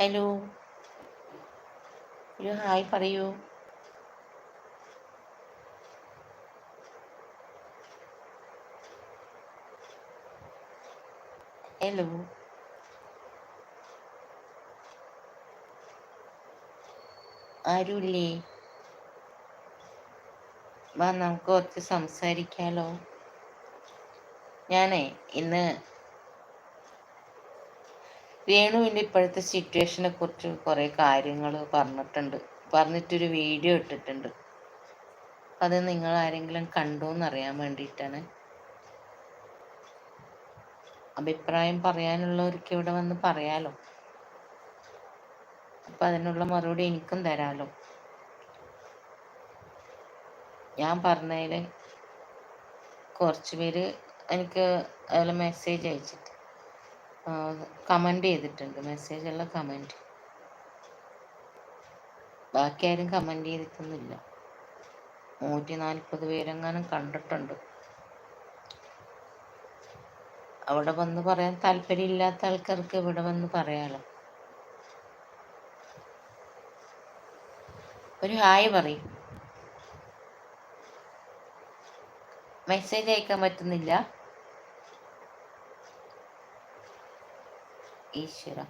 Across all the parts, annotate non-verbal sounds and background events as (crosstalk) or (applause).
Hello ഒരു hi പറയൂ. Hello ആരുമില്ലേ വാ നമുക്ക് കുറച്ച് സംസാരിക്കാലോ. ഞാനേ ഇന്ന് വേണുവിന്റെ ഇപ്പോഴത്തെ സിറ്റുവേഷനെ കുറിച്ച് കുറേ കാര്യങ്ങൾ പറഞ്ഞിട്ടുണ്ട്. പറഞ്ഞിട്ടൊരു വീഡിയോ ഇട്ടിട്ടുണ്ട്. അത് നിങ്ങൾ ആരെങ്കിലും കണ്ടോ എന്നറിയാൻ വേണ്ടിയിട്ടാണ്. അഭിപ്രായം പറയാനുള്ളവർക്ക് ഇവിടെ വന്ന് പറയാലോ. അപ്പം അതിനുള്ള മറുപടി എനിക്കും തരാലോ. ഞാൻ പറഞ്ഞതിൽ കുറച്ച് പേര് എനിക്ക് അതിൽ മെസ്സേജ് അയച്ചിട്ട് കമന്റ് ചെയ്തിട്ടുണ്ട്. മെസ്സേജുള്ള കമന്റ് ബാക്കി ആരും കമന്റ് ചെയ്തിട്ടൊന്നുമില്ല. നൂറ്റി നാൽപ്പത് പേരെങ്ങാനും കണ്ടിട്ടുണ്ട്. അവിടെ വന്ന് പറയാൻ താല്പര്യമില്ലാത്ത ആൾക്കാർക്ക് ഇവിടെ വന്ന് പറയാലോ. ഒരു ഹായ് പറയും. മെസ്സേജ് അയക്കാൻ പറ്റുന്നില്ല. ഈശ്വര.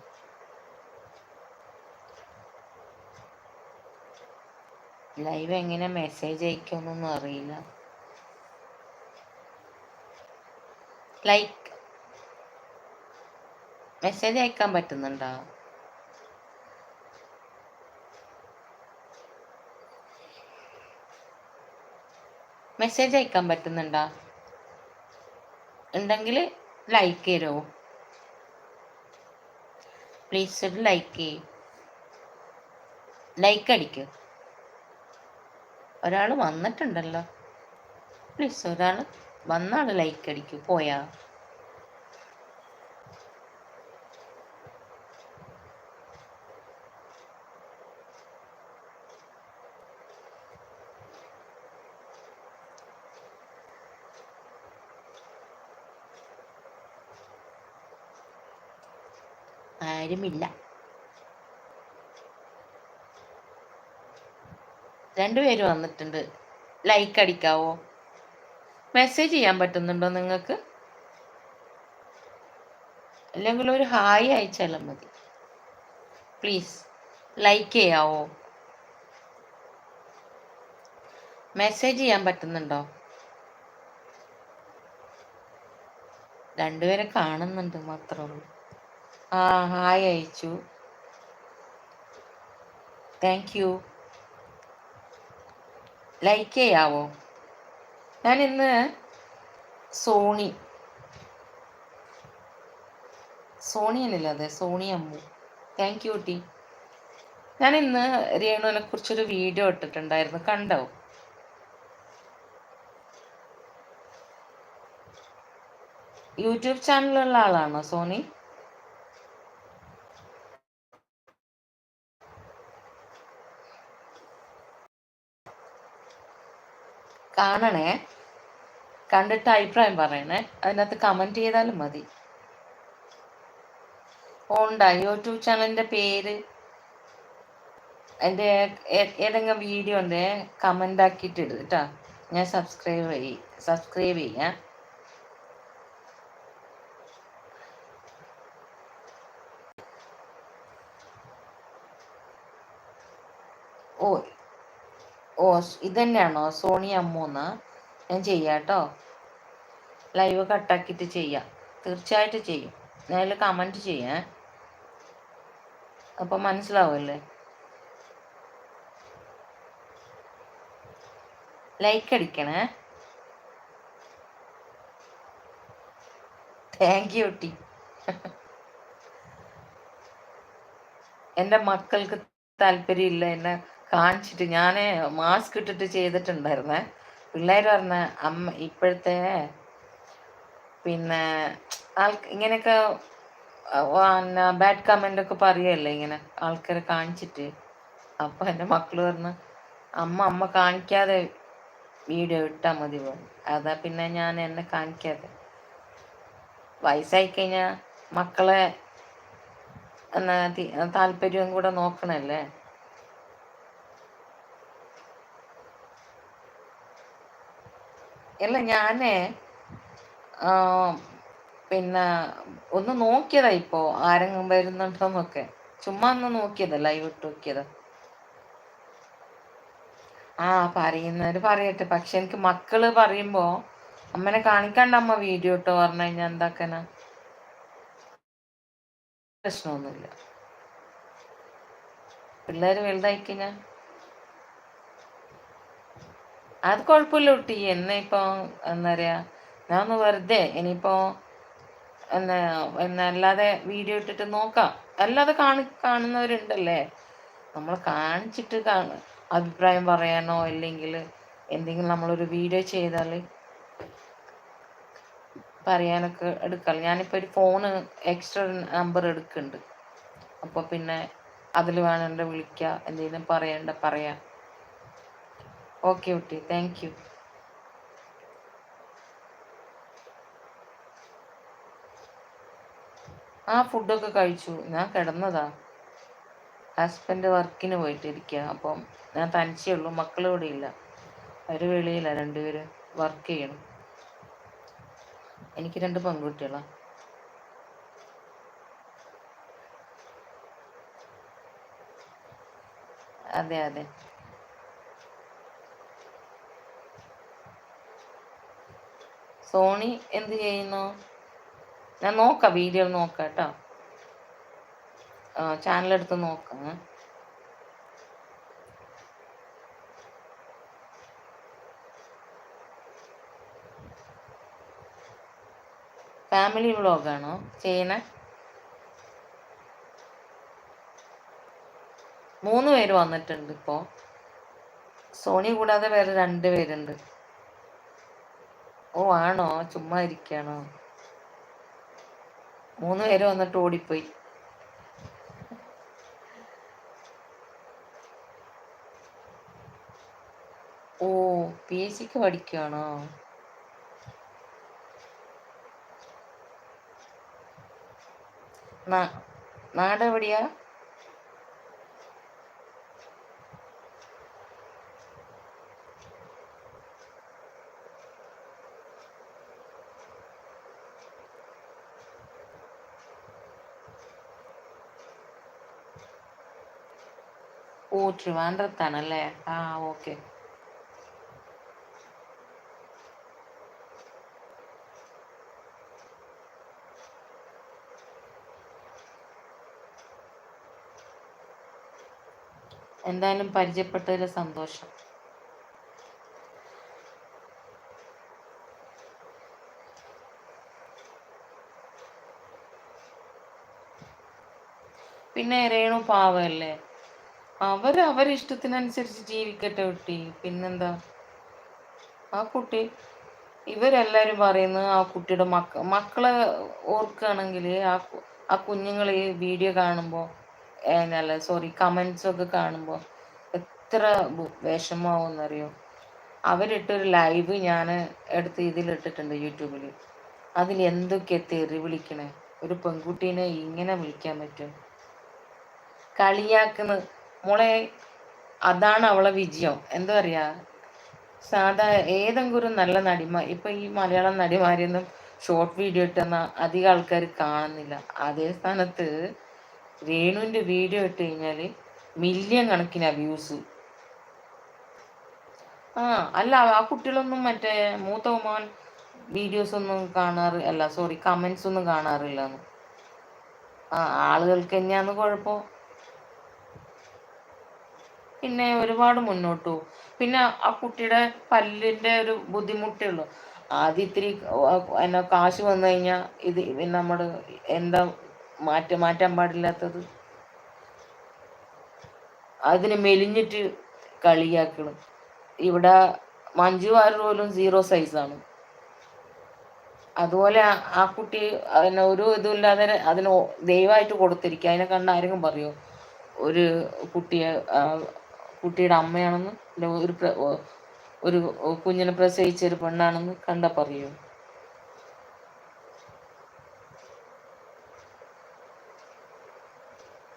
ലൈവ് എങ്ങനെ മെസ്സേജ് അയക്കുമെന്നൊന്നും അറിയില്ല. ലൈക്ക് മെസ്സേജ് അയക്കാൻ പറ്റുന്നുണ്ടോ? മെസ്സേജ് അയക്കാൻ പറ്റുന്നുണ്ടോ? ഉണ്ടെങ്കിൽ ലൈക്ക് തരുമോ പ്ലീസ് ഒരു ലൈക്ക് ചെയ്യും. ലൈക്ക് അടിക്കൂ. ഒരാൾ വന്നിട്ടുണ്ടല്ലോ. പ്ലീസ് ഒരാൾ വന്നാൾ ലൈക്ക് അടിക്കൂ. പോയാ. ആരുമില്ല രണ്ടുപേര് വന്നിട്ടുണ്ട്. ലൈക്ക് അടിക്കാവോ? മെസ്സേജ് ചെയ്യാൻ പറ്റുന്നുണ്ടോ നിങ്ങൾക്ക്? അല്ലെങ്കിൽ ഒരു ഹായ് അയച്ചാലും മതി. Please like ചെയ്യാവോ? മെസ്സേജ് ചെയ്യാൻ പറ്റുന്നുണ്ടോ? രണ്ടുപേരെ കാണുന്നുണ്ട് മാത്രമേ ഉള്ളൂ. ആ ഹായ് അയച്ചു. താങ്ക് യു ലൈക്ക് ചെയ്യാവോ? ഞാൻ ഇന്ന് സോണി. സോണിയനല്ലേ അതെ സോണി അമ്മു. താങ്ക് യു ടി. ഞാൻ ഇന്ന് രേണുവിനെ കുറിച്ചൊരു വീഡിയോ ഇട്ടിട്ടുണ്ടായിരുന്നു കണ്ടോ? യൂട്യൂബ് ചാനലുള്ള ആളാണോ സോണി? കാണണേ. കണ്ടിട്ട് അഭിപ്രായം പറയണേ. അതിനകത്ത് കമന്റ് ചെയ്താലും മതി. ഉണ്ടാ? യൂട്യൂബ് ചാനലിന്റെ പേര്? എന്റെ ഏതെങ്കിലും വീഡിയോ ഉണ്ടേ കമന്റ് ആക്കിയിട്ട് ഇടും കേട്ടോ ഞാൻ സബ്സ്ക്രൈബ് ചെയ്യും സബ്സ്ക്രൈബ് ചെയ്യാം ഓ ഓ ഇത് തന്നെയാണോ സോണി അമ്മൂന്ന്. ഞാൻ ചെയ്യാം കേട്ടോ ലൈവ് കട്ടാക്കിയിട്ട് ചെയ്യാം. തീർച്ചയായിട്ടും ചെയ്യും. ഞാൻ കമന്റ് ചെയ്യാം. അപ്പം മനസ്സിലാവുമല്ലേ ലൈക്ക് അടിക്കണേ. താങ്ക് യു ടി എന്റെ മക്കൾക്ക് താല്പര്യമില്ല. എന്നെ കാണിച്ചിട്ട് ഞാൻ മാസ്ക് ഇട്ടിട്ട് ചെയ്തിട്ടുണ്ടായിരുന്നേ. പിള്ളേർ പറഞ്ഞ അമ്മ ഇപ്പോഴത്തെ പിന്നെ ആൾ ഇങ്ങനെയൊക്കെ ബാഡ് കമന്റ് ഒക്കെ പറയുമല്ലേ ഇങ്ങനെ ആൾക്കാരെ കാണിച്ചിട്ട്? അപ്പം എന്റെ മക്കൾ പറഞ്ഞു അമ്മ അമ്മ കാണിക്കാതെ വീഡിയോ ഇട്ടാൽ മതി പറഞ്ഞു അതാ പിന്നെ ഞാൻ എന്നെ കാണിക്കാതെ. വയസ്സായി കഴിഞ്ഞാൽ മക്കളെ താല്പര്യവും കൂടെ നോക്കണല്ലേ? അല്ല ഞാനേ പിന്നെ ഒന്ന് നോക്കിയതാ ഇപ്പോ ആരെങ്കിലും വരുന്നുണ്ടോന്നൊക്കെ. ചുമ്മാ ഒന്ന് നോക്കിയതാ ലൈവ് ഇട്ട് നോക്കിയതാ. ആ പറയുന്നവര് പറയട്ടെ. പക്ഷെ എനിക്ക് മക്കൾ പറയുമ്പോ അമ്മനെ കാണിക്കാണ്ട് അമ്മ വീഡിയോ ഇട്ടോ പറഞ്ഞു കഴിഞ്ഞാൽ എന്താക്കന? പ്രശ്നമൊന്നുമില്ല. പിള്ളേര് വലുതായി കഴിഞ്ഞാൽ അത് കുഴപ്പമില്ല കുട്ടി. എന്നെ ഇപ്പൊ എന്താ പറയാ ഞാൻ ഒന്ന് വെറുതെ ഇനിയിപ്പോ എന്നാ എന്നാ അല്ലാതെ വീഡിയോ ഇട്ടിട്ട് നോക്കാം. അല്ലാതെ കാണി കാണുന്നവരുണ്ടല്ലേ? നമ്മൾ കാണിച്ചിട്ട് കാണ അഭിപ്രായം പറയാനോ അല്ലെങ്കിൽ എന്തെങ്കിലും നമ്മളൊരു വീഡിയോ ചെയ്താൽ പറയാനൊക്കെ എടുക്കാം ഞാനിപ്പോൾ ഒരു ഫോണ് എക്സ്ട്രാ നമ്പർ എടുക്കുന്നുണ്ട്. അപ്പോൾ പിന്നെ അതിൽ വേണമെങ്കിൽ വിളിക്കുക എന്തെങ്കിലും പറയണ്ട പറയാം. ഓക്കെ കുട്ടി. താങ്ക് യു ആ ഫുഡൊക്കെ കഴിച്ചു. ഞാൻ കിടന്നതാ. ഹസ്ബൻഡ് വർക്കിന് പോയിട്ടിരിക്കുക അപ്പം ഞാൻ തനിച്ചേ ഉള്ളൂ. മക്കൾ ഇവിടെ ഇല്ല. അവർ വെളിയില്ല രണ്ടുപേരും വർക്ക് ചെയ്യണം. എനിക്ക് രണ്ട് പെൺകുട്ടികളാണ് അതെ അതെ. സോണി എന്ത് ചെയ്യുന്നു? ഞാൻ നോക്കാം വീഡിയോ നോക്കാം കേട്ടോ. ചാനൽ എടുത്ത് നോക്കാം. ഫാമിലി വ്ളോഗാണോ ചെയ്യണേ? മൂന്ന് പേര് വന്നിട്ടുണ്ട് ഇപ്പോൾ സോണി കൂടാതെ വേറെ രണ്ട് പേരുണ്ട്. ഓ ആണോ? ചുമ്മാ ഇരിക്കാണോ? മൂന്ന് പേര് വന്നിട്ട് ഓടിപ്പോയി. ഓ പി എസ് സിക്ക് പഠിക്കുകയാണോ നാടെവിടെയാ? ഓ ട്രിവാൻഡ്രത്താണല്ലേ? ആ ഓക്കെ. എന്തായാലും പരിചയപ്പെട്ടതിൽ സന്തോഷം. പിന്നെ രേണു പാവല്ലേ അവർ അവരിഷ്ടത്തിനനുസരിച്ച് ജീവിക്കട്ടെ കുട്ടി. പിന്നെന്താ? ആ കുട്ടി. ഇവരെല്ലാരും പറയുന്നത് ആ കുട്ടിയുടെ മക്ക മക്കളെ ഓർക്കുകയാണെങ്കിൽ ആ ആ കുഞ്ഞുങ്ങൾ ഈ വീഡിയോ കാണുമ്പോൾ അല്ല സോറി കമൻസൊക്കെ കാണുമ്പോൾ എത്ര വിഷമാവുമെന്നറിയോ അവരിട്ടൊരു ലൈവ് ഞാൻ എടുത്ത് ഇതിലിട്ടിട്ടുണ്ട് യൂട്യൂബിൽ അതിൽ എന്തൊക്കെ തെറി വിളിക്കണേ? ഒരു പെൺകുട്ടീനെ ഇങ്ങനെ വിളിക്കാൻ പറ്റും? കളിയാക്കുന്നത് മോളെ അതാണ് അവളെ വിജയം. എന്താ പറയാ? സാധാ ഏതെങ്കിലും നല്ല നടിമാർ ഇപ്പൊ ഈ മലയാളം നടിമാരെയൊന്നും ഷോർട്ട് വീഡിയോ ഇട്ടെന്ന അധികം ആൾക്കാർ കാണുന്നില്ല. അതേ സ്ഥാനത്ത് രേണുവിന്റെ വീഡിയോ ഇട്ട് കഴിഞ്ഞാൽ മില്യൺ കണക്കിന് വ്യൂസ് ആ അല്ല ആ കുട്ടികളൊന്നും മറ്റേ മൂത്ത ഉമാൻ വീഡിയോസ് ഒന്നും കാണാറ് അല്ല സോറി കമന്റ്സ് ഒന്നും കാണാറില്ല ആ ആളുകൾക്ക് തന്നെയാന്ന് കുഴപ്പം. പിന്നെ ഒരുപാട് മുന്നോട്ട് പോകും. പിന്നെ ആ കുട്ടിയുടെ പല്ലിന്റെ ഒരു ബുദ്ധിമുട്ടേ ഉള്ളൂ. ആദ്യം ഇത്തിരി എന്നാ കാശ് വന്നു കഴിഞ്ഞാൽ ഇത് നമ്മൾ എന്താ മാറ്റ മാറ്റാൻ പാടില്ലാത്തത്? അതിനെ മെലിഞ്ഞിട്ട് കളിയാക്കണം ഇവിടെ മഞ്ജു വാര്യർ പോലും സീറോ സൈസാണ് അതുപോലെ ആ കുട്ടി അതിന് ഒരു ഇതുമില്ലാതെ അതിന് ദയവായിട്ട് കൊടുത്തിരിക്കുക അതിനെ കണ്ട് ആരെങ്കിലും പറയോ? ഒരു കുട്ടിയെ കുട്ടിയുടെ അമ്മയാണെന്ന് ഒരു ഒരു കുഞ്ഞിനെ പ്രസവിച്ച ഒരു പെണ്ണാണെന്ന് കണ്ട പറയൂ.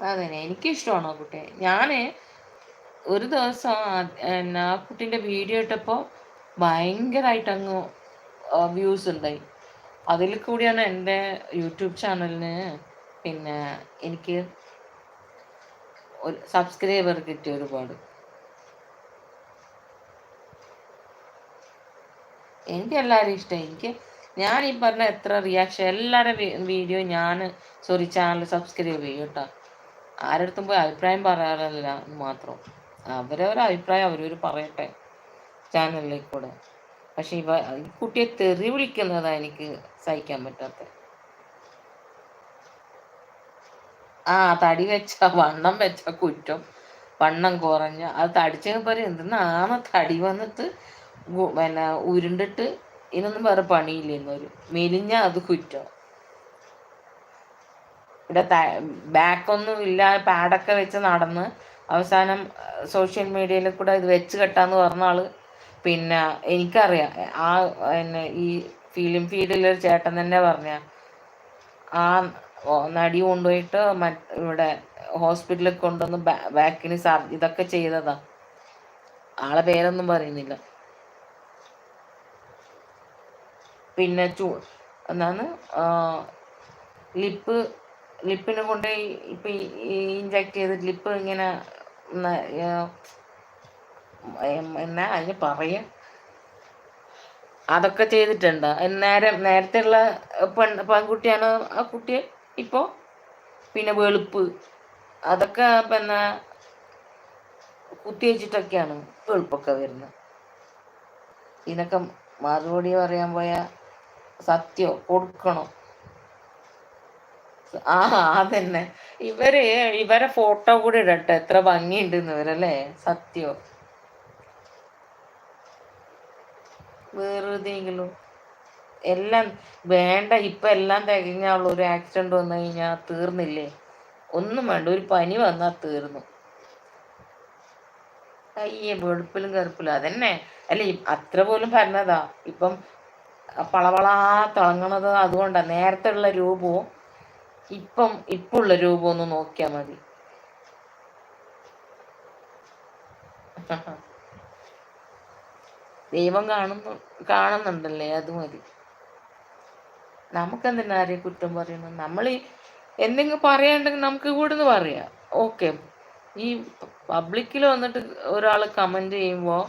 അതെ എനിക്കിഷ്ടമാണ് ആ കുട്ടിയെ. ഞാൻ ഒരു ദിവസം ആ കുട്ടീന്റെ വീഡിയോ ഇട്ടപ്പോൾ ഭയങ്കരമായിട്ട് അങ്ങ് വ്യൂസ് ഉണ്ടായി. അതിൽ കൂടിയാണ് എന്റെ യൂട്യൂബ് ചാനലിന് പിന്നെ എനിക്ക് ഒരു സബ്സ്ക്രൈബർ കിട്ടിയ ഒരുപാട്. എനിക്ക് എല്ലാവരും ഇഷ്ടമായി എനിക്ക് ഞാൻ ഈ പറഞ്ഞ എത്ര റിയാക്ഷൻ എല്ലാവരുടെ വീഡിയോ ഞാൻ സോറി ചാനൽ സബ്സ്ക്രൈബ് ചെയ്യും കേട്ടോ. ആരടുത്തും പോയി അഭിപ്രായം പറയാറില്ല മാത്രം. അവരവരെ അഭിപ്രായം അവരവർ പറയട്ടെ ചാനലിലേക്ക് കൂടെ പക്ഷെ ഇവ ഈ കുട്ടിയെ തെറി വിളിക്കുന്നതാണ് എനിക്ക് സഹിക്കാൻ പറ്റാത്ത. ആ തടി വെച്ച വണ്ണം വെച്ച കുറ്റം. വണ്ണം കുറഞ്ഞ അത് തടിച്ചെന്ന് പറയും എന്തിനാണ് തടി വന്നിട്ട് പിന്നെ ഉരുണ്ടിട്ട് ഇതിനൊന്നും വേറെ പണിയില്ല എന്നൊരു മെലിഞ്ഞ അത് കുറ്റം. ഇവിടെ ബാക്കൊന്നും ഇല്ല പാഡൊക്കെ വെച്ച് നടന്ന് അവസാനം സോഷ്യൽ മീഡിയയിൽ കൂടെ ഇത് വെച്ച് കെട്ടാന്ന് പറഞ്ഞ ആൾ പിന്നെ എനിക്കറിയാം ആ പിന്നെ ഈ ഫിലിം ഫീൽഡിലൊരു ചേട്ടൻ തന്നെ പറഞ്ഞ ആ നടി കൊണ്ടുപോയിട്ട് ഇവിടെ ഹോസ്പിറ്റലിൽ കൊണ്ടുവന്ന് ബാക്കിന് സർ ഇതൊക്കെ ചെയ്തതാ. ആളെ പേരൊന്നും പറയുന്നില്ല. പിന്നെ ചൂ എന്താണ്? ലിപ്പ് ലിപ്പിനെ കൊണ്ട് ഇപ്പം ഇഞ്ചക്ട് ചെയ്ത് ലിപ്പ് ഇങ്ങനെ എന്നാ അതിന് പറയാ. അതൊക്കെ ചെയ്തിട്ടുണ്ട്. നേരെ നേരത്തെ ഉള്ള പെൺ പെൺകുട്ടിയാണ് ആ കുട്ടിയെ ഇപ്പോൾ പിന്നെ വെളുപ്പ്. അതൊക്കെ പിന്നെ കുത്തി വെച്ചിട്ടൊക്കെയാണ് വെളുപ്പൊക്കെ വരുന്നത്. ഇതിനൊക്കെ മറുപടി പറയാൻ പോയാൽ സത്യോ കൊടുക്കണോ? ആ അതന്നെ. ഇവർ ഇവരെ ഫോട്ടോ കൂടി ഇടട്ടെ. എത്ര ഭംഗിയുണ്ട് ഇവരല്ലേ സത്യോ. വേറെതെങ്കിലും എല്ലാം വേണ്ട. ഇപ്പൊ എല്ലാം തികഞ്ഞുള്ള ഒരു ആക്സിഡന്റ് വന്നു കഴിഞ്ഞാൽ തീർന്നില്ലേ? ഒന്നും വേണ്ട. ഒരു പനി വന്നാ തീർന്നു. അയ്യേ വെളുപ്പിലും കറുപ്പിലും. അതന്നെ. അല്ല അത്ര പോലും പറഞ്ഞതാ ഇപ്പം പളവളാ തിളങ്ങണത് അതുകൊണ്ടാണ് നേരത്തെ ഉള്ള രൂപവും ഇപ്പം ഇപ്പുള്ള രൂപം ഒന്ന് നോക്കിയാൽ മതി. (laughs) ദൈവം കാണുന്നു കാണുന്നുണ്ടല്ലേ അത് മതി. നമുക്കെന്തിനാ ആരെയും കുറ്റം പറയുന്നു നമ്മൾ ഈ എന്തെങ്കിലും പറയാണ്ടെങ്കിൽ നമുക്ക് ഇവിടുന്ന് പറയാം. ഓക്കെ. ഈ പബ്ലിക്കിൽ വന്നിട്ട് ഒരാൾ കമന്റ് ചെയ്യുമ്പോൾ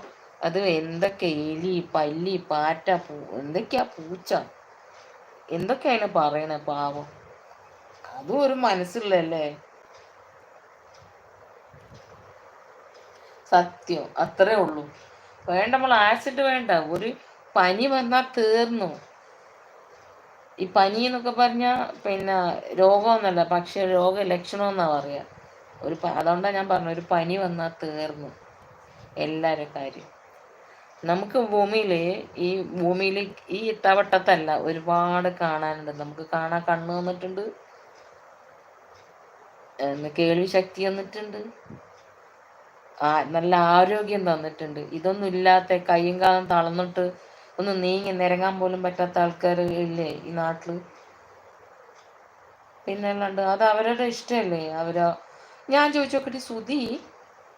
അത് എന്തൊക്കെ എലി പല്ലി പാറ്റ പൂ എന്തൊക്കെയാ പൂച്ച? എന്തൊക്കെയാണ് പറയണേ പാവം? അതും ഒരു മനസ്സുള്ളല്ലേ സത്യം അത്രേ ഉള്ളൂ. വേണ്ട നമ്മൾ ആസിഡ് വേണ്ട. ഒരു പനി വന്നാൽ തീർന്നു. ഈ പനി എന്നൊക്കെ പറഞ്ഞാൽ പിന്നെ രോഗമൊന്നല്ല പക്ഷെ രോഗ ലക്ഷണമെന്നാ പറയാ. ഒരു അതുകൊണ്ടാണ് ഞാൻ പറഞ്ഞു ഒരു പനി വന്നാൽ തീർന്നു. എല്ലാവരുടെ കാര്യം. നമുക്ക് ഭൂമിയിൽ ഈ ഭൂമിയിൽ ഈ ഇട്ടവട്ടത്തല്ല ഒരുപാട് കാണാനുണ്ട്. നമുക്ക് കാണാൻ കണ്ണു വന്നിട്ടുണ്ട് കേൾവി ശക്തി വന്നിട്ടുണ്ട് ആ നല്ല ആരോഗ്യം തന്നിട്ടുണ്ട്. ഇതൊന്നും ഇല്ലാത്ത കയ്യും കാലം തളർന്നിട്ട് ഒന്ന് നീങ്ങി നിരങ്ങാൻ പോലും പറ്റാത്ത ആൾക്കാർ ഇല്ലേ ഈ നാട്ടിൽ? പിന്നെ അല്ലാണ്ട് അത് അവരുടെ ഇഷ്ടമല്ലേ അവരോ ഞാൻ ചോദിച്ചോക്കട്ടെ സുധി.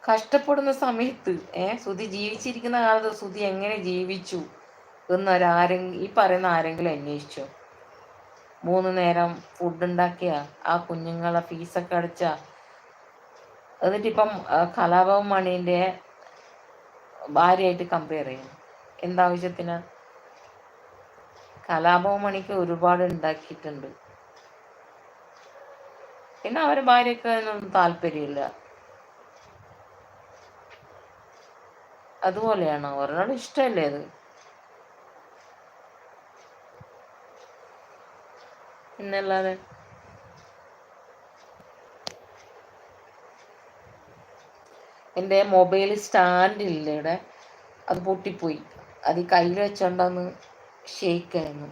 കഷ്ടപ്പെടുന്ന സമയത്ത് ഏ ശ്രുതി ജീവിച്ചിരിക്കുന്ന കാലത്ത് സുധി എങ്ങനെ ജീവിച്ചു എന്നൊരാരെ ഈ പറയുന്ന ആരെങ്കിലും അന്വേഷിച്ചോ? മൂന്ന് നേരം ഫുഡ് ഉണ്ടാക്കിയ ആ കുഞ്ഞുങ്ങളെ ഫീസൊക്കെ അടച്ച. എന്നിട്ടിപ്പം കലാഭവൻ മണീന്റെ ഭാര്യയായിട്ട് കമ്പയർ ചെയ്യും. എന്താവശ്യത്തിന് കലാഭവൻ മണിക്ക് ഒരുപാട് ഉണ്ടാക്കിയിട്ടുണ്ട്. പിന്നെ അവരുടെ ഭാര്യക്ക് അതിനൊന്നും താല്പര്യമില്ല. അതുപോലെയാണോ. ഒരാളുടെ ഇഷ്ടമല്ലേ അത്? പിന്നല്ലാതെ? എന്റെ മൊബൈൽ സ്റ്റാൻഡ് ഇല്ല ഇവിടെ? അത് പൊട്ടിപ്പോയി. അത് കയ്യിൽ ഷേക്ക് ഷേക്കായിരുന്നു.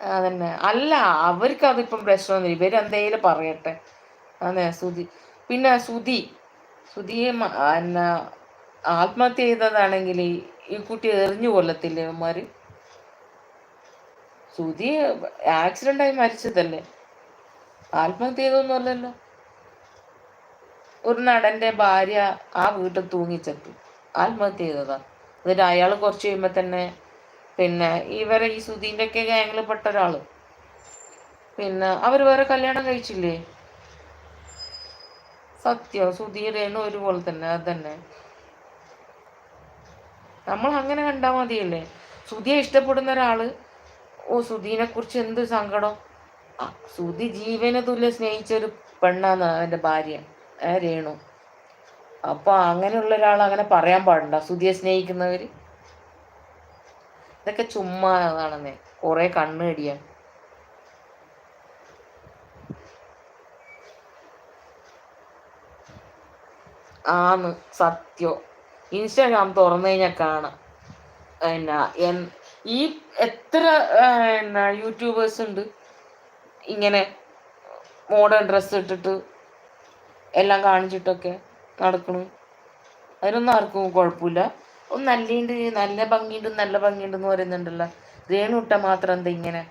അതന്നെ. അല്ല അവർക്ക് അതിപ്പം പ്രശ്നമൊന്നുമില്ല. ഇവരെന്തേലും പറയട്ടെ. അതെ സുധി. പിന്നെ സുധി. സുധിയെ എന്നാ ആത്മഹത്യ ചെയ്തതാണെങ്കിൽ ഈ കുട്ടി എറിഞ്ഞു കൊല്ലത്തില്ലേ അവന്മാര്? സുധി ആക്സിഡന്റ് ആയി മരിച്ചതല്ലേ? ആത്മഹത്യ ചെയ്തൊന്നും അല്ലല്ലോ. ഒരു നടന്റെ ഭാര്യ ആ വീട്ടിൽ തൂങ്ങിച്ചത്തു. ആത്മഹത്യ ചെയ്തതാ. എന്നിട്ട് അയാൾ കുറച്ച് കഴിയുമ്പോൾ തന്നെ പിന്നെ ഇവരെ ഈ സുധീന്റെ ഒക്കെ ഗാംഗിൽ പെട്ട ഒരാൾ പിന്നെ അവർ വേറെ കല്യാണം കഴിച്ചില്ലേ? സത്യം സുധീരേനും ഒരുപോലെ തന്നെ അതന്നെ നമ്മൾ അങ്ങനെ കണ്ടാൽ മതിയല്ലേ? സുധിയെ ഇഷ്ടപ്പെടുന്ന ഒരാൾ ഓ സുധീനെ കുറിച്ച് എന്ത് സങ്കടം? സുധി ജീവനെ തുല്യ സ്നേഹിച്ചൊരു പെണ്ണാന്ന് അവന്റെ ഭാര്യ രേണു. അപ്പൊ അങ്ങനെയുള്ള ഒരാൾ അങ്ങനെ പറയാൻ പാടുണ്ടോ? സുധിയെ സ്നേഹിക്കുന്നവർ ഇതൊക്കെ ചുമ്മാതാണെന്നേ കുറേ കണ്ണ് കടിയാണ് ആന്ന് സത്യോ. ഇൻസ്റ്റാഗ്രാം തുറന്നു കഴിഞ്ഞാൽ കാണാം. എന്നാ ഈ എത്ര എന്നാ യൂട്യൂബേഴ്സ് ഉണ്ട്. ഇങ്ങനെ മോഡേൺ ഡ്രസ്സ് ഇട്ടിട്ട് എല്ലാം കാണിച്ചിട്ടൊക്കെ നടക്കണു. അതിനൊന്നും ആർക്കും കുഴപ്പമില്ല. ഒന്ന് നല്ലുണ്ട് നല്ല ഭംഗിയുണ്ട് നല്ല ഭംഗിയുണ്ട് എന്ന് പറയുന്നുണ്ടല്ലോ. രേണുട്ട മാത്രം എന്താ ഇങ്ങനെ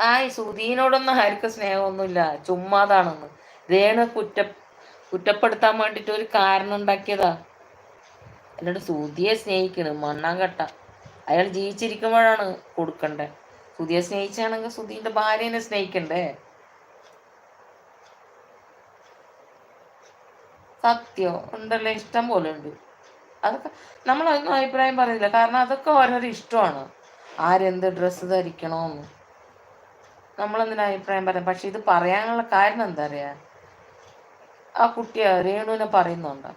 ആ ഈ സുധീനോടൊന്നും ആർക്കും സ്നേഹമൊന്നുമില്ല. ചുമ്മാതാണെന്ന്. രേണു കുറ്റ കുറ്റപ്പെടുത്താൻ വേണ്ടിട്ട് ഒരു കാരണം ഉണ്ടാക്കിയതാ. എന്നിട്ട് സുധിയെ സ്നേഹിക്കണ്. മണ്ണാങ്കട്ട അയാൾ ജീവിച്ചിരിക്കുമ്പോഴാണ് കൊടുക്കണ്ടേ. സുധിയെ സ്നേഹിച്ചാണെങ്കിൽ സുധീന്റെ ഭാര്യനെ സ്നേഹിക്കണ്ടേ? സത്യോ. ഉണ്ടല്ലോ? ഇഷ്ടം പോലെ ഉണ്ട്. അതൊക്കെ നമ്മളൊന്നും അഭിപ്രായം പറയുന്നില്ല. കാരണം അതൊക്കെ ഓരോരോ ഇഷ്ടമാണ്. ആരെന്ത് ഡ്രസ്സ് ധരിക്കണമെന്ന്. നമ്മളെന്തിനാ അഭിപ്രായം പറയാം പക്ഷെ ഇത് പറയാനുള്ള കാരണം എന്താ അറിയാ ആ കുട്ടി രേണുവിനെ പറയുന്നുണ്ട്.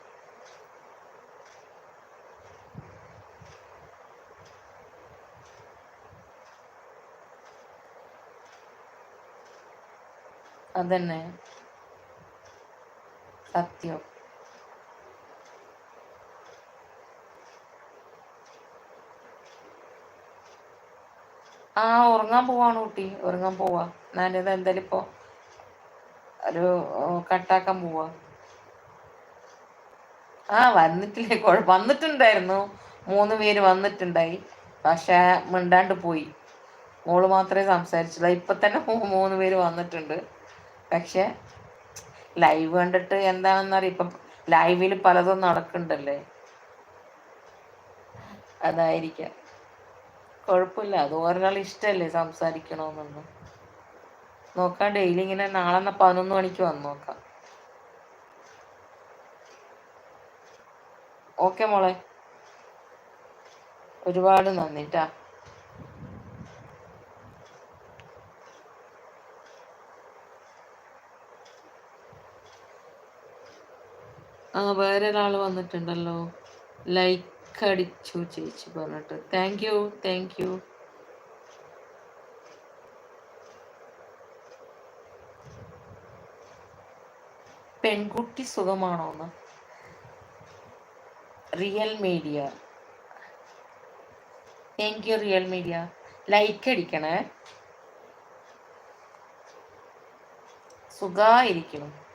അതന്നെ. സത്യം. ആ ഉറങ്ങാൻ പോവാണ് കുട്ടി ഉറങ്ങാൻ പോവാ. ഞാനിത് എന്തായാലും ഇപ്പോ ഒരു കട്ടാക്കാൻ പോവാ. ആ വന്നിട്ടില്ലേ. കുഴപ്പം വന്നിട്ടുണ്ടായിരുന്നു. മൂന്ന് പേര് വന്നിട്ടുണ്ടായി. പക്ഷെ മിണ്ടാണ്ട് പോയി. മോൾ മാത്രമേ സംസാരിച്ചുള്ളൂ. ഇപ്പൊ തന്നെ മൂന്ന് പേര് വന്നിട്ടുണ്ട്. പക്ഷെ ലൈവ് കണ്ടിട്ട് എന്താണെന്നറിയാം ഇപ്പം ലൈവിൽ പലതും നടക്കുന്നുണ്ടല്ലേ? അതായിരിക്കാം. കുഴപ്പമില്ല. അത് ഒരാൾ ഇഷ്ടമല്ലേ സംസാരിക്കണമെന്നൊന്നും നോക്കാം ഡെയിലി ഇങ്ങനെ നാളെ പതിനൊന്ന് മണിക്ക് വന്ന് നോക്കാം. ഓക്കെ മോളെ. ഒരുപാട് നന്ദിട്ടാ ആ വേറെ ഒരാൾ വന്നിട്ടുണ്ടല്ലോ. ലൈക്ക് അടിച്ചു ചേച്ചി പറഞ്ഞിട്ട്. താങ്ക് യു താങ്ക് യു പെൺകുട്ടി സുഖമാണോന്ന്? Real media thank you real media like അടിക്കണേ. സുഖായിരിക്കണം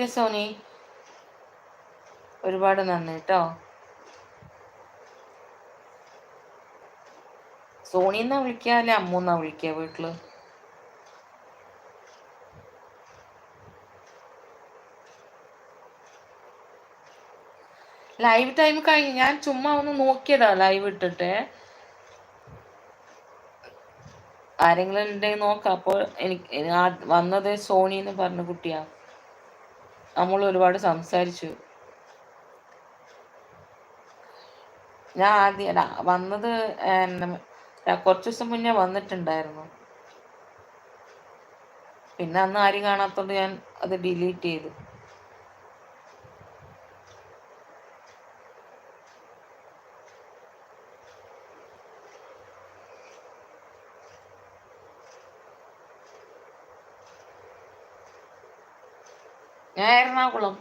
ഓക്കെ സോനി ഒരുപാട് നന്ദി കേട്ടോ സോണി എന്നാ വിളിക്കുക അല്ലെ അമ്മൂന്നാ വിളിക്കുക വീട്ടിൽ? ലൈവ് ടൈം കഴിഞ്ഞ് ഞാൻ ചുമ്മാ ഒന്ന് നോക്കിയതാ ലൈവ് ഇട്ടിട്ട്. ആരെങ്കിലും ഉണ്ടെങ്കിൽ നോക്കാം. അപ്പോൾ എനിക്ക് വന്നത് സോണി എന്ന് പറഞ്ഞ കുട്ടിയാ. നമ്മൾ ഒരുപാട് സംസാരിച്ചു. ഞാൻ ആദ്യം വന്നത് കുറച്ച് ദിവസം മുന്നേ വന്നിട്ടുണ്ടായിരുന്നു. പിന്നെ അന്ന് ആരും കാണാത്തോണ്ട് ഞാൻ അത് ഡിലീറ്റ് ചെയ്തു. ഞാൻ എറണാകുളം.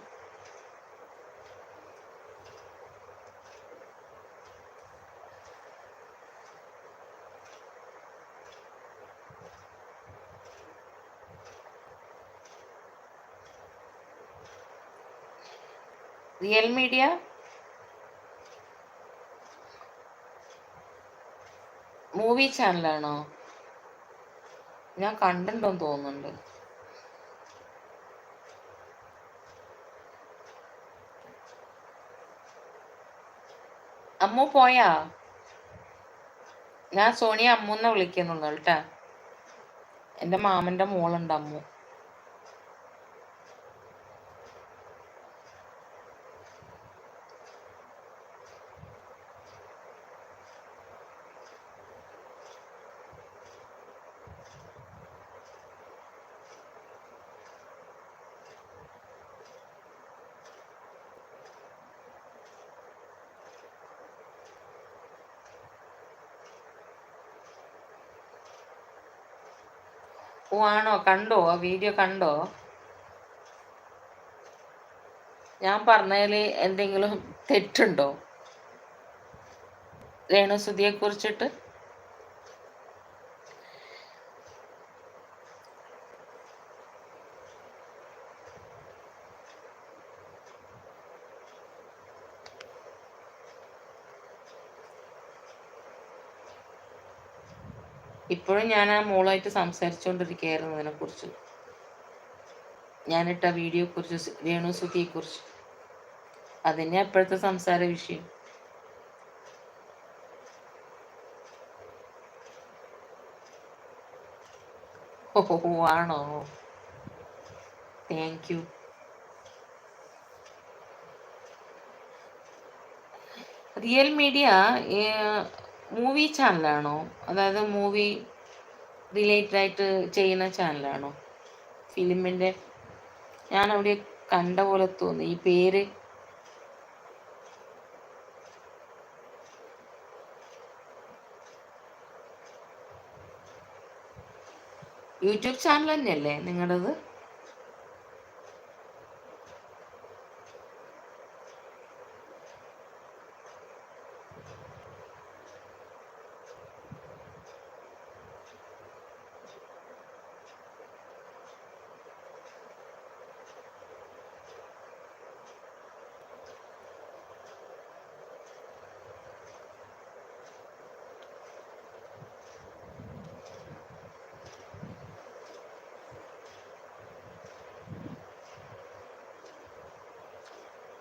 റിയൽ മീഡിയ മൂവി ചാനലാണോ ഞാൻ കണ്ടിട്ടുണ്ടെന്ന് തോന്നുന്നുണ്ട്. അമ്മു പോയാ? ഞാൻ സോണിയ അമ്മൂന്ന വിളിക്കുന്നുള്ളൂ കേട്ടാ. എന്റെ മാമന്റെ മോളുണ്ട് അമ്മു. ഓ ആണോ കണ്ടോ? ആ വീഡിയോ കണ്ടോ? ഞാൻ പറഞ്ഞതിൽ എന്തെങ്കിലും തെറ്റുണ്ടോ? രേണുസുതിയെ കുറിച്ചിട്ട് ഇപ്പോഴും ഞാൻ ആ മോളായിട്ട് സംസാരിച്ചുകൊണ്ടിരിക്കുകയായിരുന്നു അതിനെക്കുറിച്ച്. ഞാനിട്ട വീഡിയോ കുറിച്ച് രേണു കുറിച്ച് അതന്നെ അപ്പോഴത്തെ സംസാര വിഷയം. ഓ ആണോ? Thank you real media movie ചാനലാണോ? അതായത് മൂവി റിലേറ്റഡ് ആയിട്ട് ചെയ്യുന്ന ചാനലാണോ? ഫിലിമിന്റെ ഞാൻ അവിടെ കണ്ട പോലെ തോന്നി. ഈ പേര് യൂട്യൂബ് ചാനൽ തന്നെയല്ലേ നിങ്ങളുടേത്?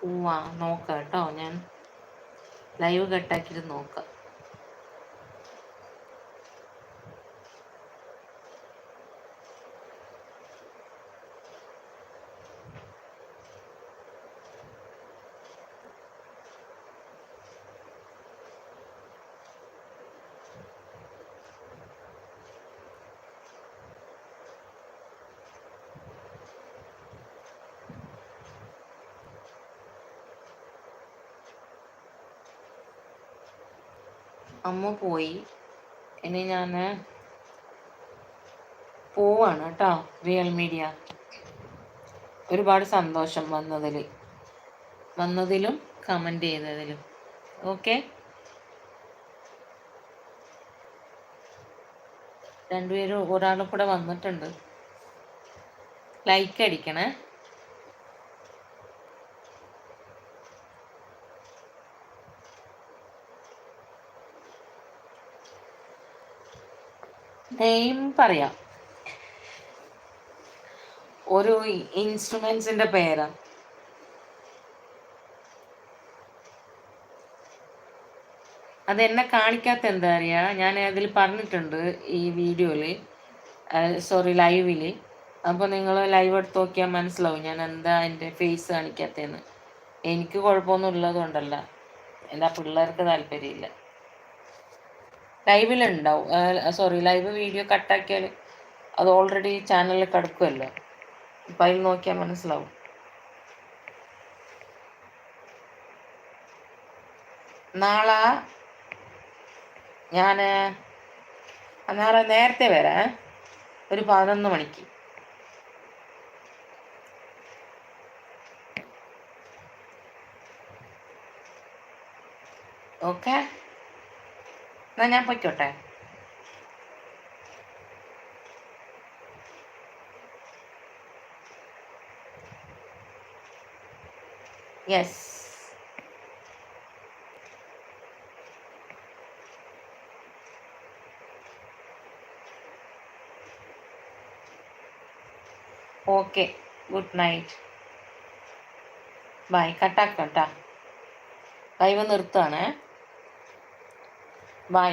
ഉവ്വ നോക്കാം കേട്ടോ ഞാൻ ലൈവ് കട്ടാക്കിയിട്ട് നോക്കാം. അമ്മ പോയി. ഇനി ഞാൻ പോവാണ് കേട്ടോ റിയൽ മീഡിയ ഒരുപാട് സന്തോഷം വന്നതിൽ വന്നതിലും കമന്റ് ചെയ്തതിലും. ഓക്കെ രണ്ടുപേരും ഒരാളും കൂടെ വന്നിട്ടുണ്ട്. ലൈക്ക് അടിക്കണേ. നെയിം പറയാം. ഒരു ഇൻസ്ട്രുമെന്റ്സിന്റെ പേരാ. അത് എന്നെ കാണിക്കാത്ത എന്താ അറിയാ? ഞാൻ അതിൽ പറഞ്ഞിട്ടുണ്ട് ഈ വീഡിയോയിൽ. സോറി ലൈവിൽ അപ്പോൾ നിങ്ങൾ ലൈവ് എടുത്ത് നോക്കിയാൽ മനസ്സിലാവും ഞാൻ എന്താ എന്റെ ഫേസ് കാണിക്കാത്തതെന്ന് എനിക്ക് കുഴപ്പമൊന്നും ഉള്ളതുകൊണ്ടല്ല. എന്താ പിള്ളേർക്ക് താല്പര്യമില്ല. ലൈവിലുണ്ടാവും. സോറി ലൈവ് വീഡിയോ കട്ടാക്കിയാൽ അത് ഓൾറെഡി ചാനലിൽ കിടക്കുമല്ലോ അപ്പം അതിൽ നോക്കിയാൽ മനസ്സിലാവും. നാളെ ഞാൻ നാളെ നേരത്തെ വരാം ഒരു പതിനൊന്ന് മണിക്ക്. ഓക്കെ? എന്നാ ഞാൻ പൊയ്ക്കോട്ടെ. Yes okay good night bye കട്ടാക്കട്ടാ live നിർത്തുകയാണേ ബൈ